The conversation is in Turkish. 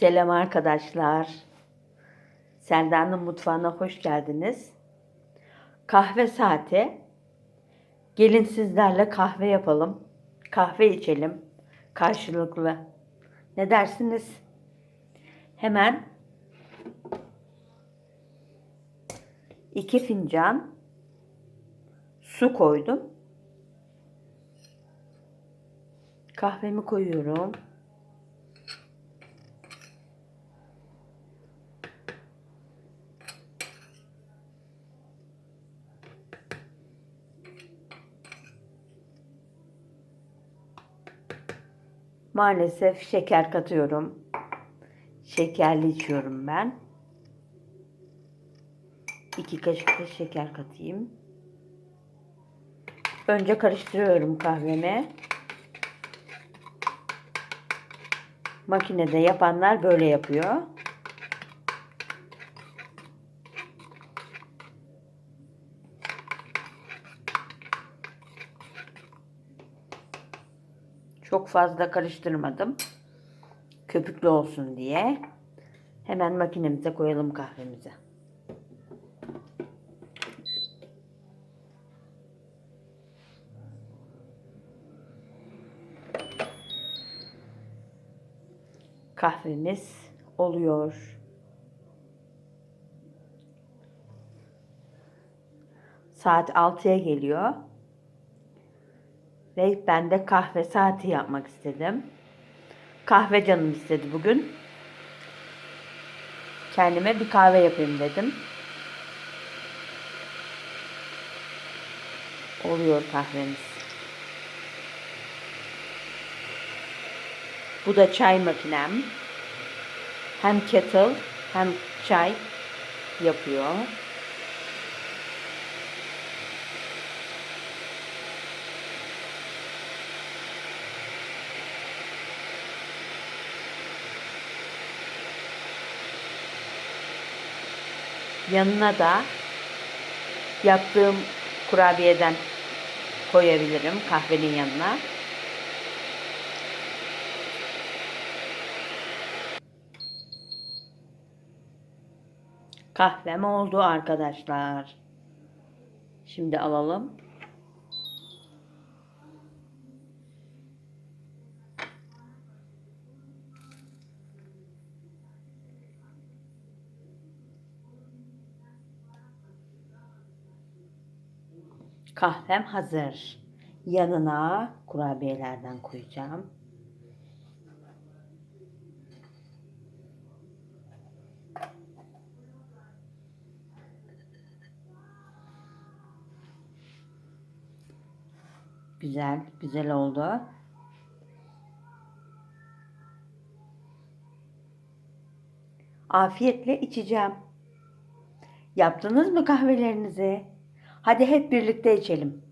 Selam arkadaşlar. Selda'nın mutfağına hoş geldiniz. Kahve saati. Gelin sizlerle kahve yapalım. Kahve içelim. Karşılıklı. Ne dersiniz? Hemen iki fincan su koydum. Kahvemi koyuyorum. Maalesef şeker katıyorum. Şekerli içiyorum ben. İki kaşık da şeker katayım. Önce karıştırıyorum kahvemi. Makinede yapanlar böyle yapıyor. Çok fazla karıştırmadım. Köpüklü olsun diye. Hemen makinemize koyalım kahvemizi. Kahvemiz oluyor. Saat 6'ya geliyor. Ve ben de kahve saati yapmak istedim. Kahve canım istedi bugün. Kendime bir kahve yapayım dedim. Oluyor kahvemiz. Bu da çay makinem. Hem kettle hem çay yapıyor. Yanına da yaptığım kurabiyeden koyabilirim kahvenin yanına. Kahvem oldu arkadaşlar. Şimdi alalım. Kahvem hazır. Yanına kurabiyelerden koyacağım. Güzel, güzel oldu. Afiyetle içeceğim. Yaptınız mı kahvelerinizi? Hadi hep birlikte içelim.